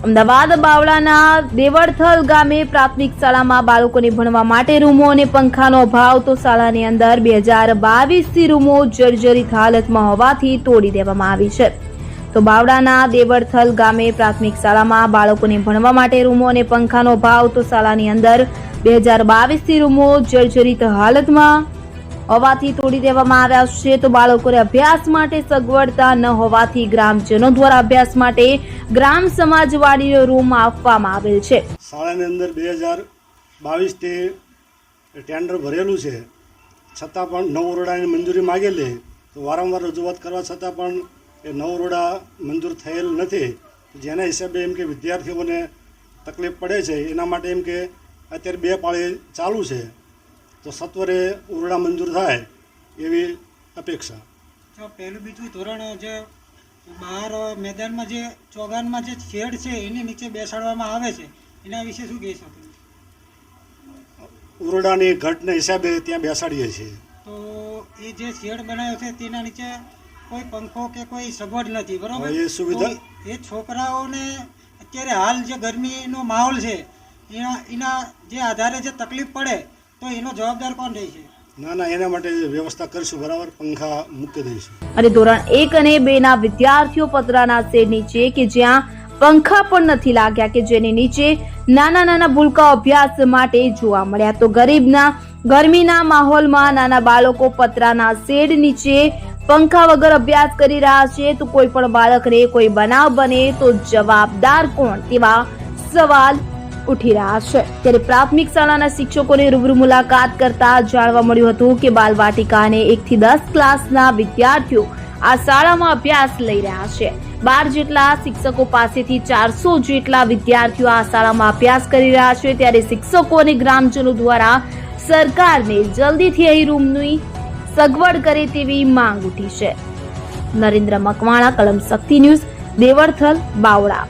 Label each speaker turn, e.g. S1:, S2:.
S1: અમદાવાદ બાવળાના દેવળથલ ગામે પ્રાથમિક શાળામાં બાળકોને ભણવા માટે રૂમો અને પંખાનો અભાવ તો શાળાની અંદર બે હજાર બાવીસથી રૂમો જર્જરિત હાલતમાં હોવાથી તોડી દેવામાં આવી છે. તો બાવળાના દેવળથલ ગામે પ્રાથમિક શાળામાં બાળકોને ભણવા માટે રૂમો અને પંખાનો અભાવ તો શાળાની અંદર બે હજાર બાવીસથી રૂમો જર્જરિત હાલતમાં હોવાથી તોડી દેવામાં આવ્યા છે તો બાળકોને અભ્યાસ માટે સગવડતા ન હોવાથી ગ્રામજનો દ્વારા અભ્યાસ માટે ગ્રામ સમાજવાડીનો રૂમ આપવામાં આવેલ છે.
S2: શાળાની અંદર બે હજાર બાવીસથી ટેન્ડર ભરેલું છે. છતાં પણ નવ ઓરડાની મંજૂરી માગેલી. તો વારંવાર રજૂઆત કરવા છતાં પણ એ નવ ઓરડા મંજૂર થયેલ નથી. જેના હિસાબે એમ કે વિદ્યાર્થીઓને તકલીફ પડે છે. એના માટે એમ કે અત્યારે બે પાળી ચાલુ છે. તો સત્વરે ઓરડા મંજૂર થાય એવી અપેક્ષા.
S3: પહેલું બીજું ધોરણ જે બહાર મેદાનમાં જે ચોગાનમાં જે શેડ છે એની નીચે બેસાડવામાં આવે છે એના વિશે શું કહી શકો
S2: ઓરડાની ઘટના હિસાબે ત્યાં બેસાડીએ છીએ.
S3: તો એ જે શેડ બનાવ્યો છે તેના નીચે કોઈ પંખો કે કોઈ સગવડ નથી બરાબર?
S2: એ સુવિધા-
S3: એ છોકરાઓને અત્યારે હાલ જે ગરમીનો માહોલ છે એના એના જે આધારે જે તકલીફ પડે તો એનો જવાબદાર કોણ રહેશે
S2: ના ના એના માટે વ્યવસ્થા કરીશું બરાબર? પંખા મૂકી દઈશું.
S1: અને ધોરણ એક અને બે ના વિદ્યાર્થીઓ પતરાના શેડ નીચે કે જ્યાં પંખા પણ નથી લાગ્યા કે જેની નીચે નાના નાના ભૂલકા અભ્યાસ માટે જોવા મળ્યા. તો ગરીબના ગરમીના માહોલમાં નાના બાળકો પતરાના શેડ નીચે પંખા વગર અભ્યાસ કરી રહ્યા છે. તો કોઈ પણ બાળકને કોઈ બનાવ બને તો જવાબદાર કોણ? તેવા સવાલ ઉઠી રહ્યા છે. ત્યારે પ્રાથમિક શાળાના શિક્ષકોને રૂબરૂ મુલાકાત કરતા જાણવા મળ્યું હતું કે બાલવાટિકા અને એક થી દસ ક્લાસના વિદ્યાર્થીઓ આ શાળામાં અભ્યાસ લઈ રહ્યા છે. બાર જેટલા શિક્ષકો પાસેથી ચારસો જેટલા વિદ્યાર્થીઓ આ શાળામાં અભ્યાસ કરી રહ્યા છે. ત્યારે શિક્ષકો અને ગ્રામજનો દ્વારા સરકારને જલ્દીથી અહીં રૂમની સગવડ કરે તેવી માંગ ઉઠી છે. નરેન્દ્ર મકવાણા, કલમ શક્તિ ન્યૂઝ, દેવળથલ, બાવળા.